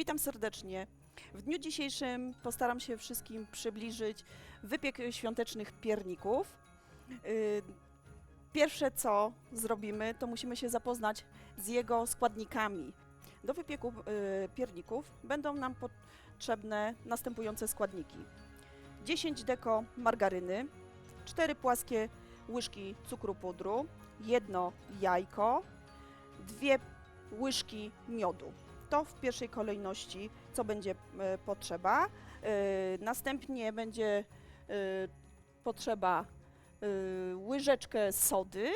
Witam serdecznie. W dniu dzisiejszym postaram się wszystkim przybliżyć wypiek świątecznych pierników. Y, Pierwsze co zrobimy, to musimy się zapoznać z jego składnikami. Do wypieku y, pierników będą nam potrzebne następujące składniki: 10 deko margaryny, 4 płaskie łyżki cukru pudru, jedno jajko, dwie łyżki miodu. To w pierwszej kolejności, co będzie e, potrzeba. E, następnie będzie e, potrzeba łyżeczkę sody,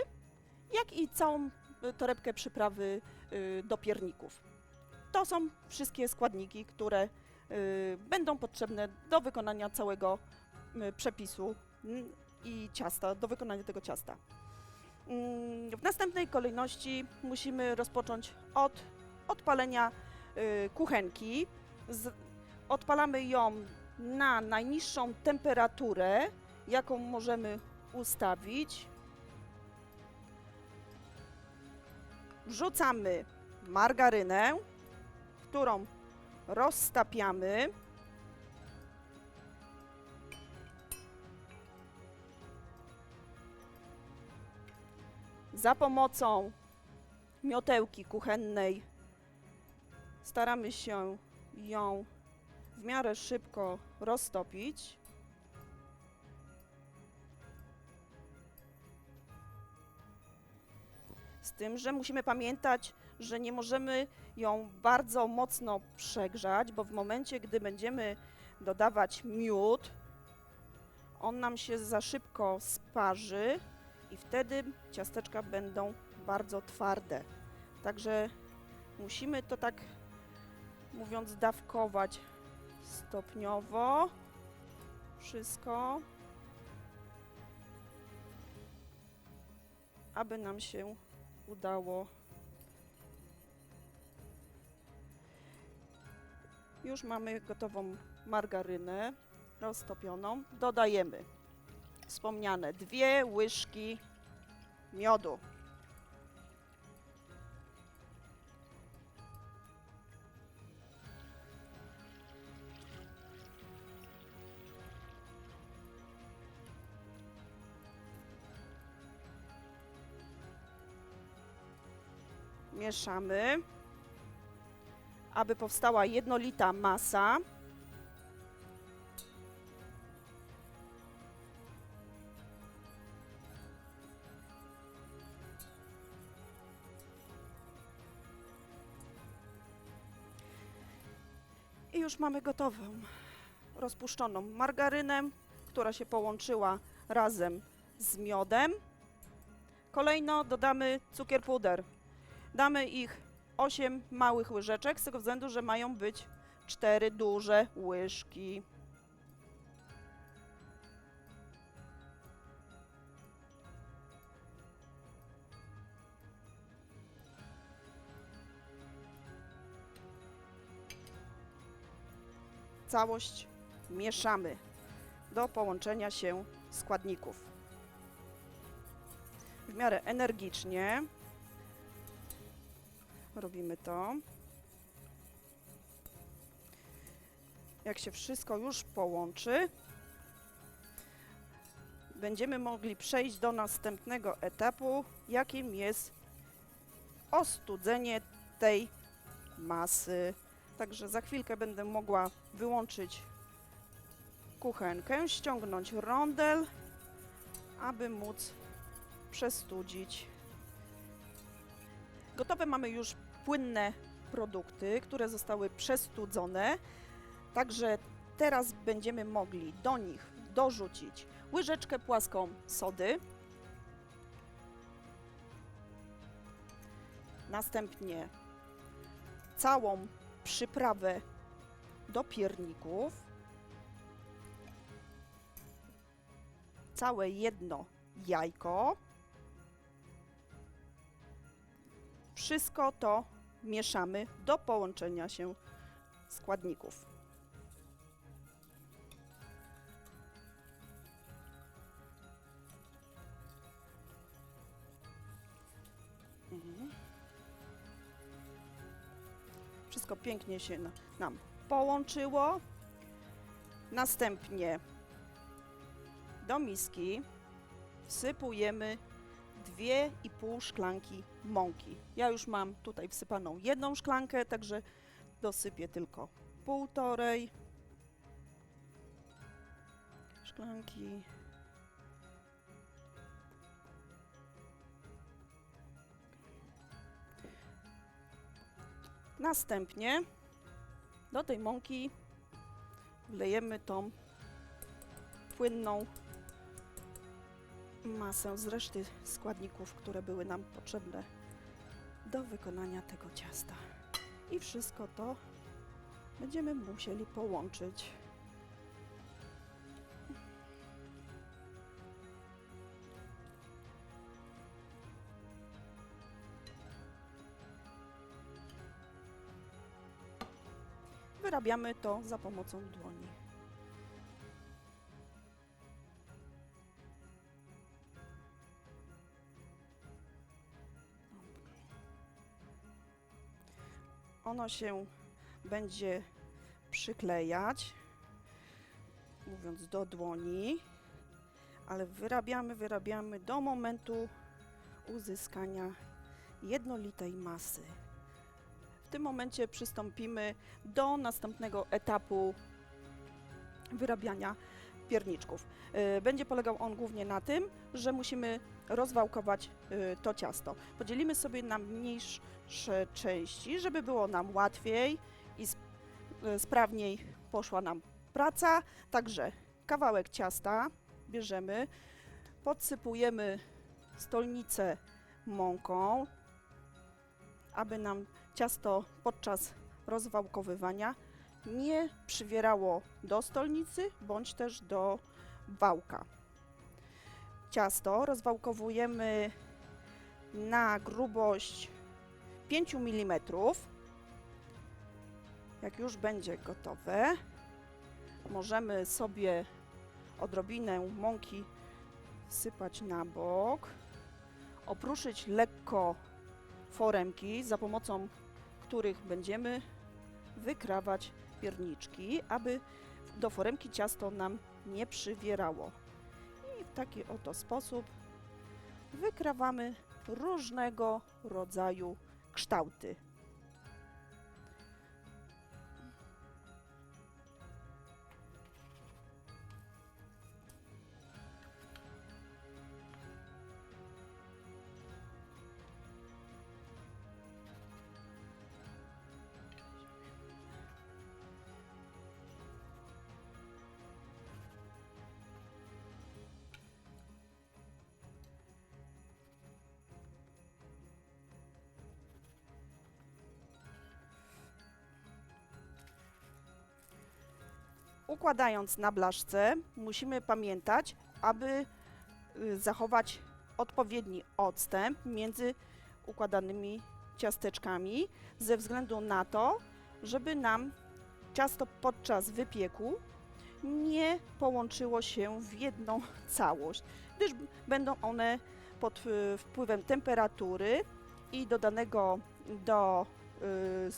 jak i całą torebkę przyprawy do pierników. To są wszystkie składniki, które będą potrzebne do wykonania całego przepisu i ciasta, do wykonania tego ciasta. Mm, W następnej kolejności musimy rozpocząć od odpalenia y, kuchenki. Odpalamy ją na najniższą temperaturę, jaką możemy ustawić. Wrzucamy margarynę, którą roztapiamy. Za pomocą miotełki kuchennej staramy się ją w miarę szybko roztopić. Z tym, że musimy pamiętać, że nie możemy ją bardzo mocno przegrzać, bo w momencie, gdy będziemy dodawać miód, on nam się za szybko sparzy i wtedy ciasteczka będą bardzo twarde. Także musimy to tak mówiąc dawkować stopniowo wszystko, aby nam się udało. Już mamy gotową margarynę roztopioną. Dodajemy wspomniane dwie łyżki miodu. Mieszamy, aby powstała jednolita masa. I już mamy gotową, rozpuszczoną margarynę, która się połączyła razem z miodem. Kolejno dodamy cukier puder. Damy ich 8 małych łyżeczek, z tego względu, że mają być 4 duże łyżki. Całość mieszamy do połączenia się składników. W miarę energicznie robimy to. Jak się wszystko już połączy, będziemy mogli przejść do następnego etapu, jakim jest ostudzenie tej masy. Także za chwilkę będę mogła wyłączyć kuchenkę, ściągnąć rondel, aby móc przestudzić Gotowe mamy już płynne produkty, które zostały przestudzone. Także teraz będziemy mogli do nich dorzucić łyżeczkę płaską sody. Następnie całą przyprawę do pierników. Całe jedno jajko. Wszystko to mieszamy do połączenia się składników. Mhm. Wszystko pięknie się na, nam połączyło. Następnie do miski wsypujemy 2,5 szklanki mąki. Ja już mam tutaj wsypaną jedną szklankę, także dosypię tylko półtorej szklanki. Następnie do tej mąki wlejemy tą płynną masę z reszty składników, które były nam potrzebne do wykonania tego ciasta. I wszystko to będziemy musieli połączyć. Wyrabiamy to za pomocą dłoni. Ono się będzie przyklejać, mówiąc do dłoni, ale wyrabiamy, wyrabiamy do momentu uzyskania jednolitej masy. W tym momencie przystąpimy do następnego etapu wyrabiania pierniczków. Y, Będzie polegał on głównie na tym, że musimy rozwałkować y, to ciasto. Podzielimy sobie na mniejsze części, żeby było nam łatwiej i y, sprawniej poszła nam praca. Także kawałek ciasta bierzemy, podsypujemy stolnicę mąką, aby nam ciasto podczas rozwałkowywania nie przywierało do stolnicy bądź też do wałka. Ciasto rozwałkowujemy na grubość 5 mm. Jak już będzie gotowe, możemy sobie odrobinę mąki sypać na bok, opruszyć lekko foremki, za pomocą których będziemy wykrawać pierniczki, aby do foremki ciasto nam nie przywierało. Taki oto sposób wykrawamy różnego rodzaju kształty. Układając na blaszce, musimy pamiętać, aby y, zachować odpowiedni odstęp między układanymi ciasteczkami, ze względu na to, żeby nam ciasto podczas wypieku nie połączyło się w jedną całość, gdyż będą one pod y, wpływem temperatury i dodanego do y,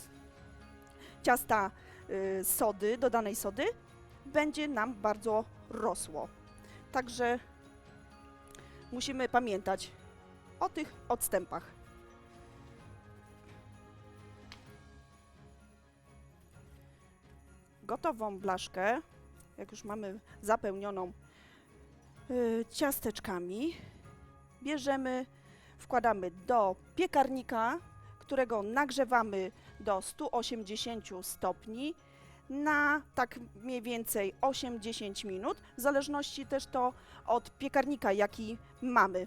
ciasta y, sody, dodanej sody, będzie nam bardzo rosło. Także musimy pamiętać o tych odstępach. Gotową blaszkę, jak już mamy zapełnioną y, ciasteczkami, bierzemy, wkładamy do piekarnika, którego nagrzewamy do 180 stopni na tak mniej więcej 8-10 minut, w zależności też to od piekarnika, jaki mamy.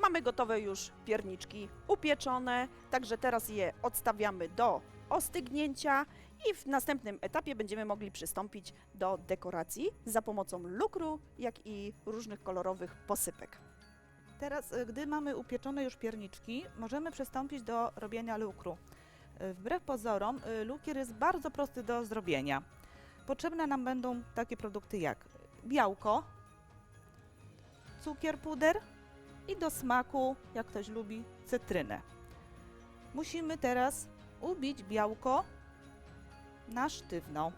Mamy gotowe już pierniczki upieczone, także teraz je odstawiamy do ostygnięcia i w następnym etapie będziemy mogli przystąpić do dekoracji za pomocą lukru, jak i różnych kolorowych posypek. Teraz, y, gdy mamy upieczone już pierniczki, możemy przystąpić do robienia lukru. Y, Wbrew pozorom, y, lukier jest bardzo prosty do zrobienia. potrzebne nam będą takie produkty jak białko, cukier puder i do smaku, jak ktoś lubi, cytrynę. Musimy teraz ubić białko na sztywno.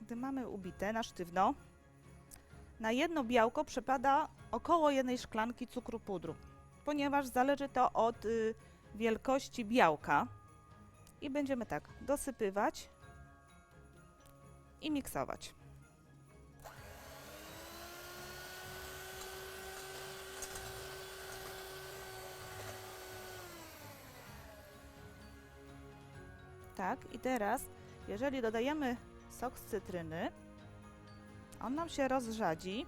Gdy mamy ubite na sztywno, na jedno białko przypada około jednej szklanki cukru pudru, ponieważ zależy to od y, wielkości białka. I będziemy tak dosypywać i miksować. Tak, i teraz, jeżeli dodajemy sok z cytryny, on nam się rozrzadzi.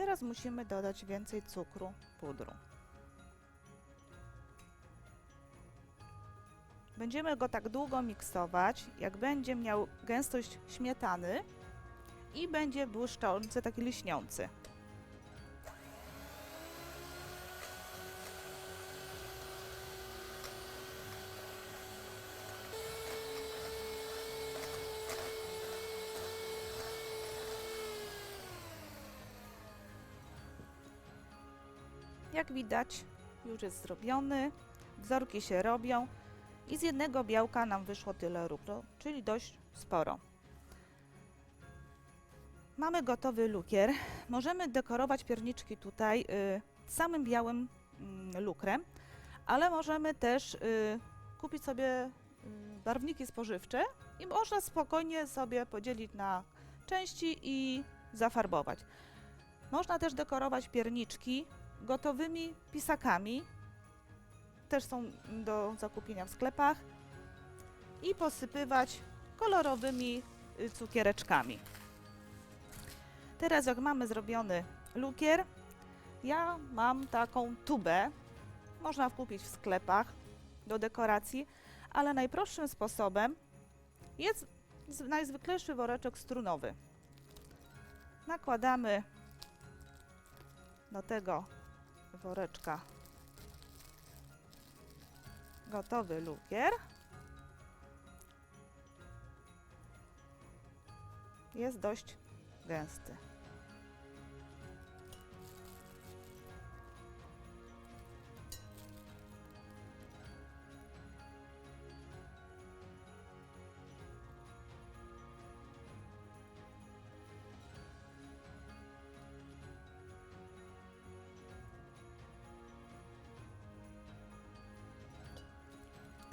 Teraz musimy dodać więcej cukru pudru. Będziemy go tak długo miksować, jak będzie miał gęstość śmietany i będzie błyszczący, taki liśniący. Jak widać, już jest zrobiony. Wzorki się robią. I z jednego białka nam wyszło tyle rublo, czyli dość sporo. Mamy gotowy lukier. Możemy dekorować pierniczki tutaj y, samym białym mm, lukrem, ale możemy też y, kupić sobie y, barwniki spożywcze i można spokojnie sobie podzielić na części i zafarbować. Można też dekorować pierniczki gotowymi pisakami, też są do zakupienia w sklepach i posypywać kolorowymi y, cukiereczkami. Teraz jak mamy zrobiony lukier, ja mam taką tubę, można kupić w sklepach do dekoracji, ale najprostszym sposobem jest najzwyklejszy woreczek strunowy. Nakładamy do tego woreczka gotowy lukier. Jest dość gęsty.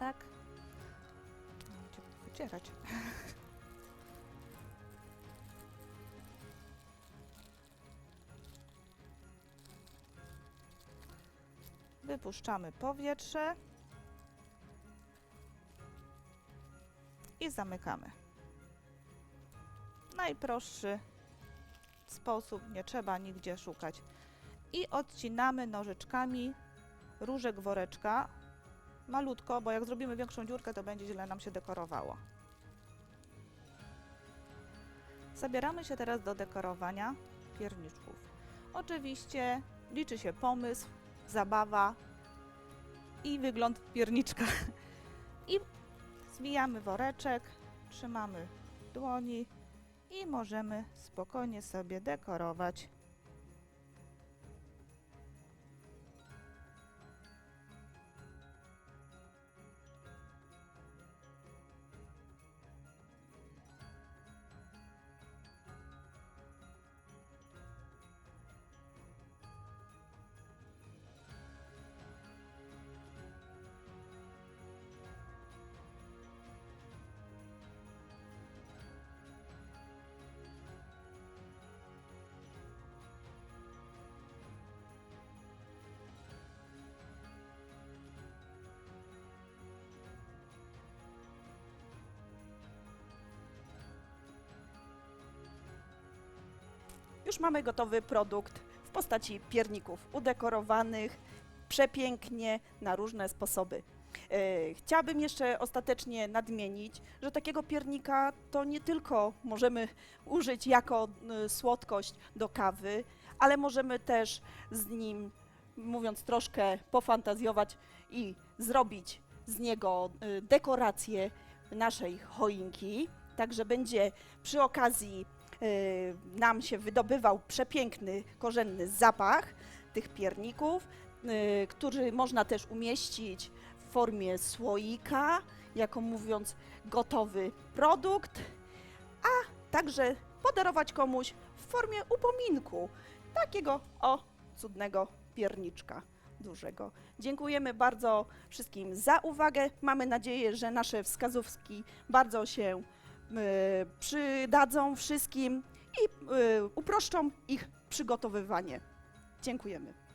Tak. Będzie wycierać. Wypuszczamy powietrze i zamykamy. Najprostszy sposób, nie trzeba nigdzie szukać. I odcinamy nożyczkami różek woreczka malutko, bo jak zrobimy większą dziurkę, to będzie źle nam się dekorowało. Zabieramy się teraz do dekorowania pierniczków. Oczywiście liczy się pomysł, zabawa i wygląd pierniczka. I zwijamy woreczek, trzymamy dłoni i możemy spokojnie sobie dekorować już mamy gotowy produkt w postaci pierników udekorowanych przepięknie na różne sposoby. E, Chciałabym jeszcze ostatecznie nadmienić, że takiego piernika to nie tylko możemy użyć jako y, słodkość do kawy, ale możemy też z nim, mówiąc troszkę, pofantazjować i zrobić z niego y, dekorację naszej choinki. Także będzie przy okazji nam się wydobywał przepiękny, korzenny zapach tych pierników, y, który można też umieścić w formie słoika, jako mówiąc gotowy produkt, a także podarować komuś w formie upominku takiego o cudnego pierniczka dużego. Dziękujemy bardzo wszystkim za uwagę. Mamy nadzieję, że nasze wskazówki bardzo się y, przydadzą wszystkim i y, uproszczą ich przygotowywanie. Dziękujemy.